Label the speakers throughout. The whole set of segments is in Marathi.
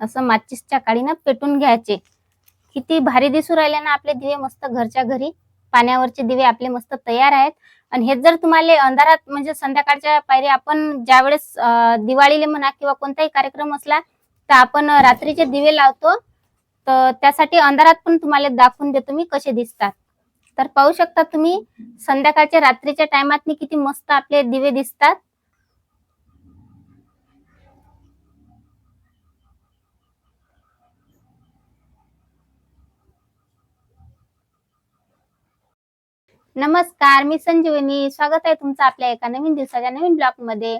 Speaker 1: असं माचीसच्या काळीनं पेटून घ्यायचे. किती भारी दिसू राहिले ना आपले दिवे मस्त घरच्या घरी. पाण्यावरचे दिवे आपले मस्त तयार आहेत. आणि हेच जर तुम्हाला अंधारात म्हणजे संध्याकाळच्या पायरी आपण ज्यावेळेस अं, दिवाळीले म्हणा किंवा कोणताही कार्यक्रम असला तर आपण रात्रीचे दिवे लावतो. तर त्यासाठी अंधारात पण तुम्हाला दाखवून देतो मी कसे दिसतात. तर पाहू शकता तुम्ही संध्याकाळच्या रात्रीच्या टायमात किती मस्त आपले दिवे दिसतात. नमस्कार मी संजीवनी. स्वागत आहे तुमचं आपल्या एका नवीन दिवसाच्या नवीन ब्लॉगमध्ये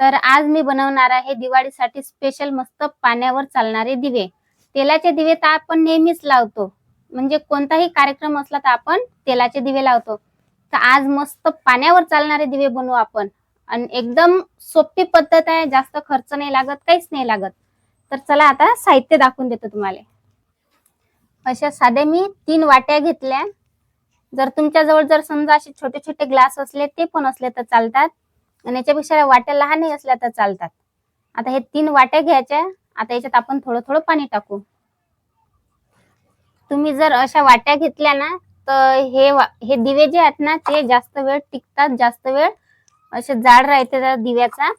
Speaker 1: तर आज मी बनवणार आहे दिवाळीसाठी स्पेशल मस्त पाण्यावर चालणारे दिवे. तेलाचे दिवे तर आपण नेहमीच लावतो. म्हणजे कोणताही कार्यक्रम असला तर आपण तेलाचे दिवे लावतो. तर आज मस्त पाण्यावर चालणारे दिवे बनवू आपण. आणि एकदम सोपी पद्धत आहे जास्त खर्च नाही लागत काहीच नाही लागत. तर चला आता साहित्य दाखवून देतो तुम्हाला. अशा साध्या मी तीन वाट्या घेतल्या. जर तुमच्याजवळ जर समजा असे छोटे छोटे ग्लास असले ते पण असले तर चालतात. आणि याच्यापेक्षा वाट्या लहानही असल्या तर चालतात. आता हे तीन वाट्या घ्यायच्या आता याच्यात आपण थोडं थोडं पाणी टाकू. तुम्ही जर अशा वाट्या घेतल्या ना तर हे हे दिवे जे आहेत ना ते जास्त वेळ टिकतात जास्त वेळ असे जाड राहते दिव्याचा.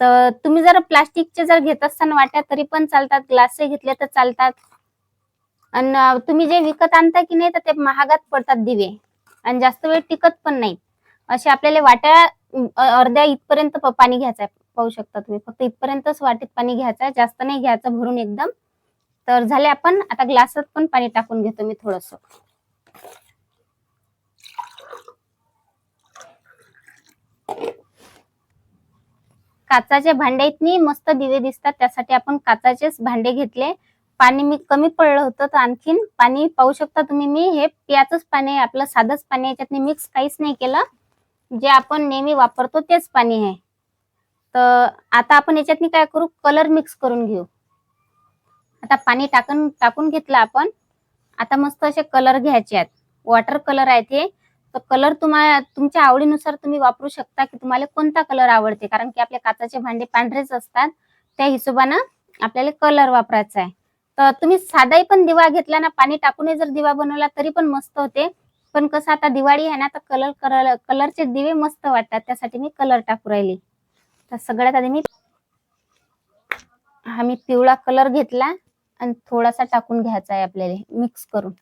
Speaker 1: तर तुम्ही जर प्लास्टिकचे जर घेत असताना वाट्या तरी पण चालतात. ग्लासचे घेतले तर चालतात. आणि तुम्ही जे विकत आणता की नाही तर ते महागात पडतात दिवे. आणि जास्त वेळ टिकत पण नाहीत. असे आपल्याला वाट्या अर्ध्या इथपर्यंत पाणी घ्यायचं आहे पाहू शकता तुम्ही. फक्त इथपर्यंतच वाटीत पाणी घ्यायचं आहे जास्त नाही घ्यायचं भरून एकदम. तर झाले आपण आता ग्लासात पण पाणी टाकून घेतो मी थोडस. काचाच्या भांड्यातनी मस्त दिवे दिसतात त्यासाठी आपण काचाचेच भांडे घेतले. पाणी मी कमी पडलं होतं तर आणखीन पाणी पाहू शकता तुम्ही मी. हे पियाचंच पाणी आहे आपलं साधंच पाणी याच्यात मिक्स काहीच नाही केलं. जे आपण नेहमी वापरतो तेच पाणी आहे. तर आता आपण याच्यातनी काय करू? कलर मिक्स करून घेऊ. आता पाणी टाकून टाकून घेतलं आपण. आता मस्त असे कलर घ्यायचे आहेत. वॉटर कलर आहे ते. तर कलर तुम्हाला तुमच्या आवडीनुसार तुम्ही वापरू शकता की तुम्हाला कोणता कलर आवडते. कारण की आपले काचाचे भांडे पांढरेच असतात. त्या हिशोबानं आपल्याला कलर वापरायचा आहे. तर तुम्ही साधाही पण दिवा घेतला ना पाणी टाकूनही जर दिवा बनवला तरी पण मस्त होते. पण कसं आता दिवाळी आहे ना तर कलर कलर कलरचे दिवे मस्त वाटतात. त्यासाठी मी कलर टाकू राहिली. तर सगळ्यात आधी मी हा मी पिवळा कलर घेतला आणि थोडासा टाकून घ्यायचा आहे आपल्याला मिक्स करून.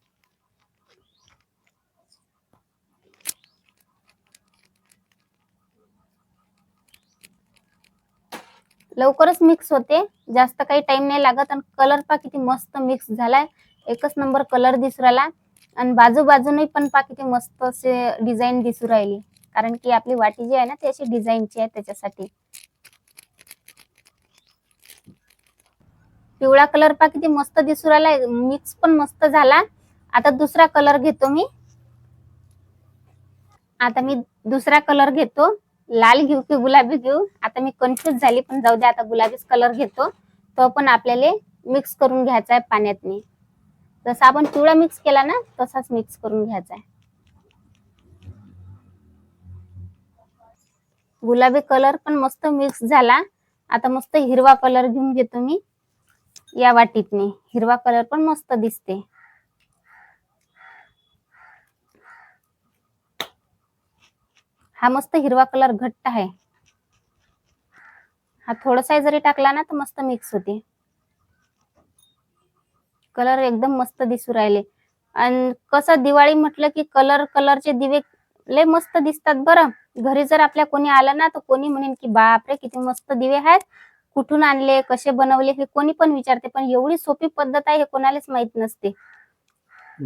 Speaker 1: लवकरच मिक्स होते. जास्त काही टाइम नाही लागत आणि कलर पा किती मस्त मिक्स झालाय. एकच नंबर कलर दिसू राहिला. आणि बाजू बाजूने पण पा किती मस्त असे डिझाईन दिसू राहिली. कारण की आपली वाटी जी आहे ना ती अशी डिझाईनची आहे त्याच्यासाठी. पिवळा कलर पा किती मस्त दिसू राहिला मिक्स पण मस्त झाला. आता दुसरा कलर घेतो मी. आता मी दुसरा कलर घेतो. लाल घेऊ की गुलाबी घेऊ? आता मी कन्फ्युज झाली पण जाऊ दे आता गुलाबीच कलर घेतो. तो पण आपल्याला मिक्स करून घ्यायचा आहे पाण्यातनी. जसा आपण पिवळा मिक्स केला ना तसाच मिक्स करून घ्यायचा आहे. गुलाबी कलर पण मस्त मिक्स झाला. आता मस्त हिरवा कलर घेऊन घेतो मी. या वाटीतनी. हिरवा कलर पण मस्त दिसते. हा मस्त हिरवा कलर घट्ट आहे. हा थोडासा जरी टाकला ना तर मस्त मिक्स होते. कलर एकदम मस्त दिसू राहिले. आणि कसं दिवाळी म्हटलं की कलर कलरचे दिवे लय मस्त दिसतात बरं. घरी जर आपल्या कोणी आलं ना तर कोणी म्हणेन की बापरे किती मस्त दिवे आहेत. कुठून आणले कसे बनवले हे कोणी पण विचारते. पण एवढी सोपी पद्धत आहे हे कोणालाच माहीत नसते.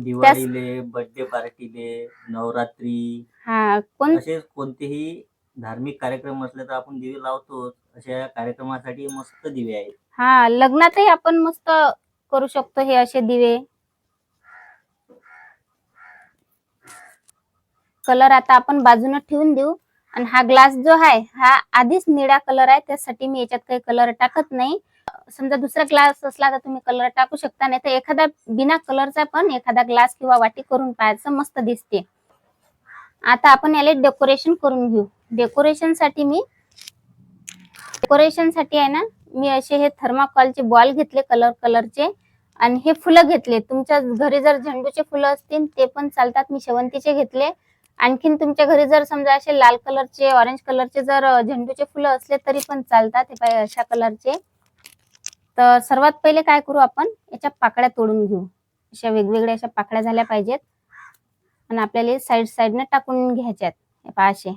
Speaker 2: दिवाळीले बर्थडे पार्टीले नवरात्री
Speaker 1: हा कोण
Speaker 2: असे कोणतेही धार्मिक कार्यक्रम असले तर आपण दिवे लावतो अशा कार्यक्रमासाठी मस्त दिवे आहेत.
Speaker 1: हा लग्नातही आपण मस्त करू शकतो हे असे दिवे. कलर आता आपण बाजूने ठेवून देऊ. आणि हा ग्लास जो आहे हा आधीच निळा कलर आहे. त्यासाठी मी याच्यात काही कलर टाकत नाही. समजा दुसरा ग्लास असला तर तुम्ही कलर टाकू शकता नाही तर एखादा बिना कलरचा पण एखादा ग्लास किंवा वाटी करून पाहायचं मस्त दिसते. आता आपण याला डेकोरेशन करून घेऊ. डेकोरेशनसाठी मी डेकोरेशनसाठी आहे ना मी असे हे थर्माकॉलचे बॉल घेतले कलर कलरचे आणि हे फुलं घेतले. तुमच्या घरी जर झेंडूचे फुलं असतील ते पण चालतात. मी शेवंतीचे घेतले. आणखीन तुमच्या घरी जर समजा असे लाल कलरचे ऑरेंज कलरचे जर झेंडूचे फुलं असले तरी पण चालतात हे पाहिजे अशा कलरचे. तर सर्वात पहिले काय करू आपण? याच्या पाकळ्या तोडून घेऊ. अशा वेगवेगळ्या अशा पाकळ्या झाल्या पाहिजेत. आणि आपल्याला साईड साईडने टाकून घ्यायच्यात. हे असे.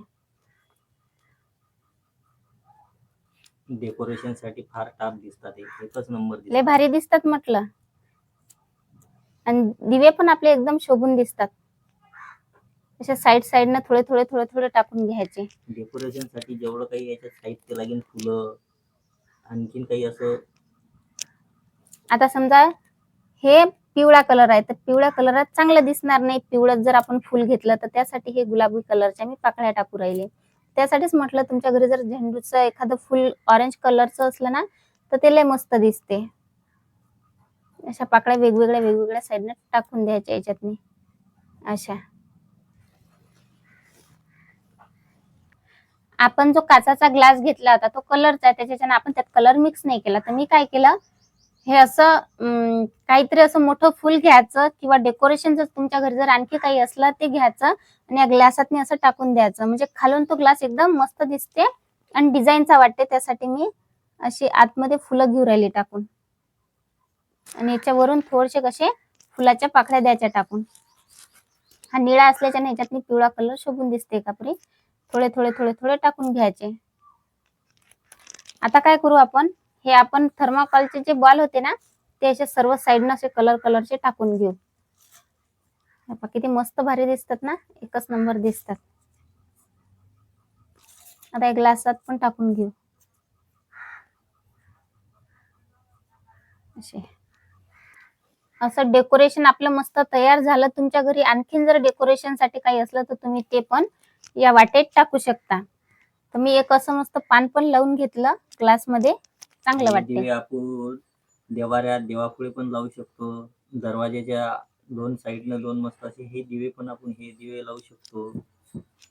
Speaker 2: डेकोरेशनसाठी फार टाप दिसतात. एकच नंबर
Speaker 1: लय भारी दिसतात म्हटलं. आणि दिवे पण आपले एकदम शोभून दिसतात. अशा साईड साईडनं थोडे थोडे थोडे थोडे टाकून घ्यायचे.
Speaker 2: डेकोरेशनसाठी जेवढं काही याच्यात साहित्य लागेल फुलं आणखीन काही असं
Speaker 1: आता समजा हे पिवळा कलर आहे तर पिवळ्या कलरात चांगलं दिसणार नाही. पिवळं जर आपण फुल घेतलं तर त्यासाठी हे गुलाबी कलरच्या मी पाकळ्या टाकू राहिले. त्यासाठीच म्हटलं तुमच्या घरी जर झेंडूचं एखादं फुल ऑरेंज कलरचं असलं ना तर ते लय मस्त दिसते. अशा पाकळ्या वेगवेगळ्या वेगवेगळ्या साईडने टाकून द्यायच्या याच्यातनी. अशा. आपण जो काचाचा ग्लास घेतला होता तो कलरचा आहे त्याच्यानं आपण त्यात कलर मिक्स नाही केला. तर मी काय केलं हे असं काहीतरी असं मोठं फुल घ्यायचं किंवा डेकोरेशन जर तुमच्या घरी जर आणखी काही असलं ते घ्यायचं आणि या ग्लासात असं टाकून द्यायचं. म्हणजे खालून तो ग्लास एकदम मस्त दिसते आणि डिझाईनचा वाटते त्यासाठी मी अशी आतमध्ये फुलं घेऊ राहिली टाकून. आणि याच्यावरून थोडेसे कसे फुलाच्या पाकळ्या द्यायच्या टाकून. हा निळा असल्याच्या याच्यात पिवळा कलर शोभून दिसते कापरी थोडे थोडे थोडे थोडे टाकून घ्यायचे. आता काय करू आपण? हे आपण थर्माकॉलचे जे बॉल होते ना ते असे सर्व साईडनं असे कलर कलरचे टाकून घेऊ. किती मस्त भारी दिसतात ना? एकच नंबर दिसतात. आता एक ग्लासात पण टाकून घेऊ. असे. असं डेकोरेशन आपलं मस्त तयार झालं. तुमच्या घरी आणखीन जर डेकोरेशनसाठी काही असलं तर तुम्ही ते पण या वाटेत टाकू शकता. तर मी एक असं मस्त पान पण लावून घेतलं ग्लासमध्ये. चांगलं वाटते
Speaker 2: दिवे आपण देवाऱ्यात देवापुढे पण लावू शकतो. दरवाजाच्या दोन साईडनं दोन मस्त असे हे दिवे पण आपण हे दिवे लावू शकतो.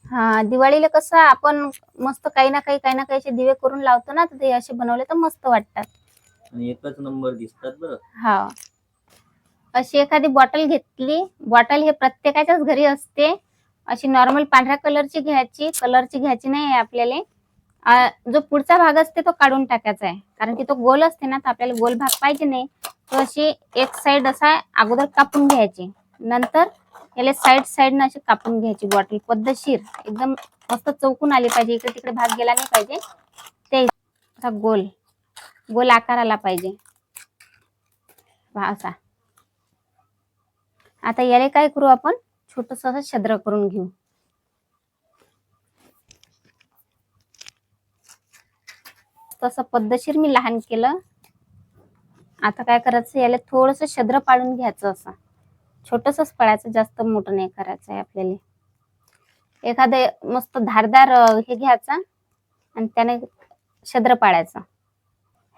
Speaker 1: हा दिवाळीला कसं आपण मस्त काही ना काही काही ना काही असे दिवे करून लावतो ना तर ते असे बनवले तर मस्त वाटतात.
Speaker 2: आणि एकच नंबर दिसतात बरं.
Speaker 1: हा. अशी एखादी बॉटल घेतली बॉटल हे प्रत्येकाच्याच घरी असते. अशी नॉर्मल पांढऱ्या कलरची घ्यायची कलरची घ्यायची नाही आपल्याला. जो पुढचा भाग असते तो काढून टाकायचा आहे. कारण की तो गोल असते ना तर आपल्याला गोल भाग पाहिजे नाही. तो अशी एक साइड असा अगोदर कापून घ्यायची. नंतर याला साईड साईडनं अशी कापून घ्यायची बॉटल पद्धतशीर. एकदम मस्त चौकून आली पाहिजे. इकडे तिकडे भाग गेला नाही पाहिजे. ते असा गोल. गोल आकार आला पाहिजे. असा. आता याला काय करू आपण? छोटस असं छद्र करून घेऊ. तसं पद्धतशीर मी लहान केलं. आता काय करायचं याला थोडस छद्र पाडून घ्यायचं असं. छोटसच पळायचं जास्त मोठं नाही करायचं आहे आपल्याला. एखादं मस्त धारदार हे घ्यायचं आणि त्याने छद्र पाडायचं.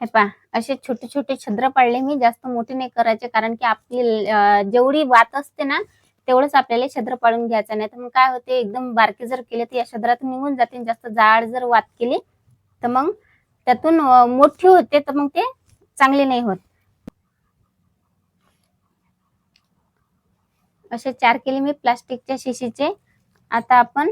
Speaker 1: हे पा असे छोटे छोटे छद्र पाडले मी जास्त मोठे नाही करायचे कारण की आपली जेवढी वात असते ना तेवढंच आपल्याला छद्र पाडून घ्यायचं नाही. तर मग काय होते एकदम बारके जर केले तर या छद्रात निघून जाते जास्त जाड जर वात केली तर मग त्यातून मोठी होते तर मग ते चांगले नाही होत. असे चार केले मी प्लास्टिकच्या शिशीचे. आता आपण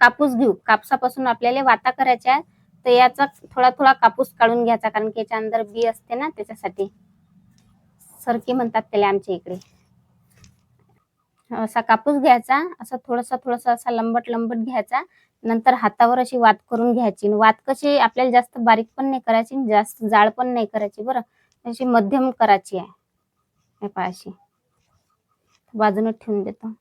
Speaker 1: कापूस घेऊ. कापसापासून आपल्याला वाता करायच्या तर याचा थोडा थोडा कापूस काढून घ्यायचा कारण की याच्या अंदर बी असते ना त्याच्यासाठी. सरकी म्हणतात त्याला आमच्या इकडे. असा कापूस घ्यायचा असा थोडासा थोडासा असा लंबट लंबट घ्यायचा. नंतर हातावर अशी वात करून घ्यायची. वात कशी आपल्याला जास्त बारीक पण नाही करायची जास्त जाड पण नाही करायची बरं? अशी मध्यम करायची आहे. हे अशी. बाजूने ठेवून देतो.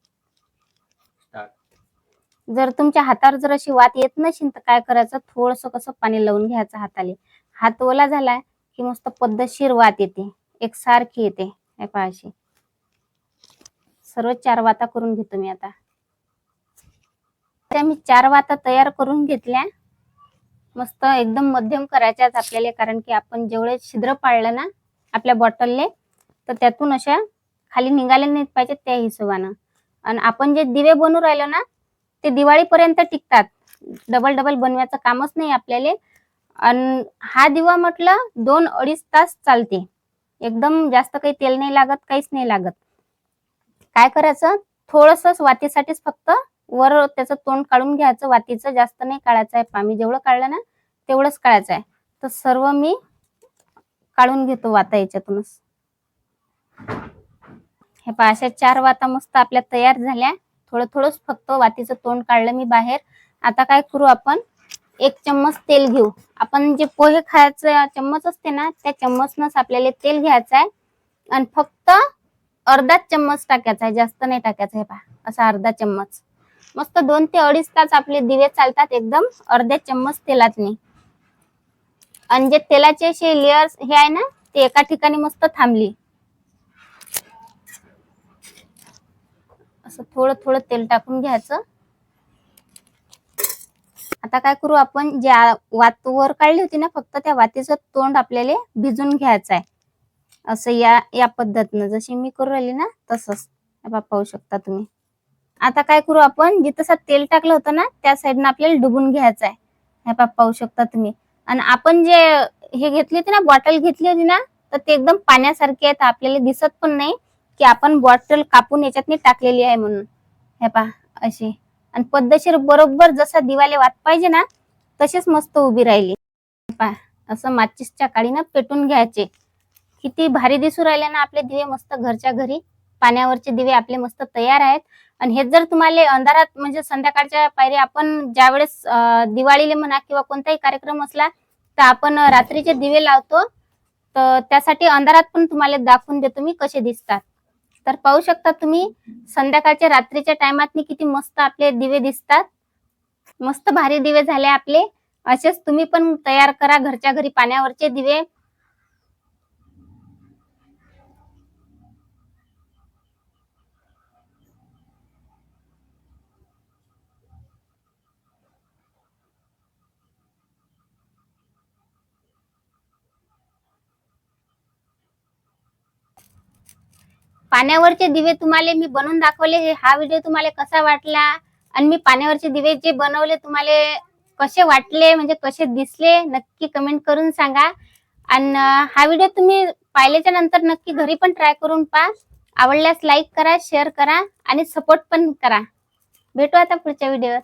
Speaker 1: जर तुमच्या हातावर जर अशी वात येत नसेल तर काय करायचं? थोडस कसं पाणी लावून घ्यायचं हाताले. हात ओला झाला की मस्त पद्धतशीर वात येते. एकसारखी येते. हे अशी. सर्व चार वाता करून घेतो मी आता. त्या मी चार वाता तयार करून घेतल्या. मस्त एकदम मध्यम करायच्याच आपल्याला कारण की आपण जेवढे छिद्र पाळलं ना आपल्या बॉटलले तर त्यातून अशा खाली निघाले नाहीत पाहिजे त्या हिशोबानं. आणि आपण जे दिवे बनवू राहिलो ना ते दिवाळीपर्यंत टिकतात. डबल डबल बनवायचं कामच नाही आपल्याला. आणि हा दिवा म्हटलं दोन अडीच तास चालते. एकदम जास्त काही तेल नाही लागत काहीच नाही लागत. काय करायचं? थोडस वातीसाठीच फक्त वर त्याचं तोंड काढून घ्यायचं. वातीचं जास्त नाही काढायचं आहे. पाणी जेवढं काढलं ना तेवढंच काढायचं आहे. तर सर्व मी काढून घेतो वाता याच्यातूनच. हे पहा अशा चार वाता मस्त आपल्या तयार झाल्या. थोडं थोडंच फक्त वातीचं तोंड काढलं मी बाहेर. आता काय करू आपण? एक चम्मच तेल घेऊ. आपण जे पोहे खायचं चम्मच असते ना त्या चम्मचनच आपल्याला तेल घ्यायचं आहे. आणि फक्त अर्धा चम्मच टाकायचा आहे जास्त नाही टाकायचं हे पहा असा अर्धा चम्मच. मस्त दोन ते अडीच तास आपले दिवे चालतात एकदम अर्ध्या चम्मच तेलातनी. आणि जे तेलाचे असे लेअर्स हे आहे ना ते एका ठिकाणी मस्त थांबली. असं थोडं थोडं तेल टाकून घ्यायचं. आता काय करू आपण ज्या वात वर काढली होती ना फक्त त्या वातीचं तोंड आपल्याला भिजून घ्यायचं आहे. असं या या पद्धतीनं जशी मी करू राहिली ना तसंच. बाबा पाहू शकता तुम्ही. आता काय करू आपण? जिथं तेल टाकलं होतं ना त्या साईडनं आपल्याला डुबून घ्यायचं आहे हे पहा, पाहू शकता तुम्ही. आणि आपण जे हे घेतली होती ना बॉटल घेतली होती ना तर ते एकदम पाण्यासारखे आहेत आपल्याला दिसत पण नाही की आपण बॉटल कापून याच्यातनी टाकलेली आहे म्हणून. हे पहा अशी. आणि पद्धतशीर बरोबर जसा दिवाले वात पाहिजे ना तशीच मस्त उभी राहिली. पहा असं माचीसच्या ना पेटून घ्यायचे. किती भारी दिसू राहिले ना आपले दिवे मस्त घरच्या घरी. पाण्यावरचे दिवे आपले मस्त तयार आहेत. आणि हे जर तुम्हाला अंधारात म्हणजे संध्याकाळच्या पायरी आपण ज्यावेळेस अं, दिवाळीला म्हणा किंवा कोणताही कार्यक्रम असला तर आपण रात्रीचे दिवे लावतो. तर त्यासाठी अंधारात पण तुम्हाला दाखवून देतो मी कसे दिसतात. तर पाहू शकता तुम्ही संध्याकाळच्या रात्रीच्या टायमात किती मस्त आपले दिवे दिसतात. मस्त भारी दिवे झाले आपले. असेच तुम्ही पण तयार करा घरच्या घरी पाण्यावरचे दिवे. पाण्यावरचे दिवे तुम्हाला मी बनवून दाखवले. हे- हा व्हिडिओ तुम्हाला कसा वाटला? आणि मी पाण्यावरचे दिवे जे बनवले तुम्हाला कसे वाटले? म्हणजे कसे दिसले? नक्की कमेंट करून सांगा. आणि हा व्हिडिओ तुम्ही पाहिल्याच्या नंतर नक्की घरी पण ट्राय करून पहा. आवडल्यास लाईक करा शेअर करा आणि सपोर्ट पण करा. भेटू आता पुढच्या व्हिडिओवर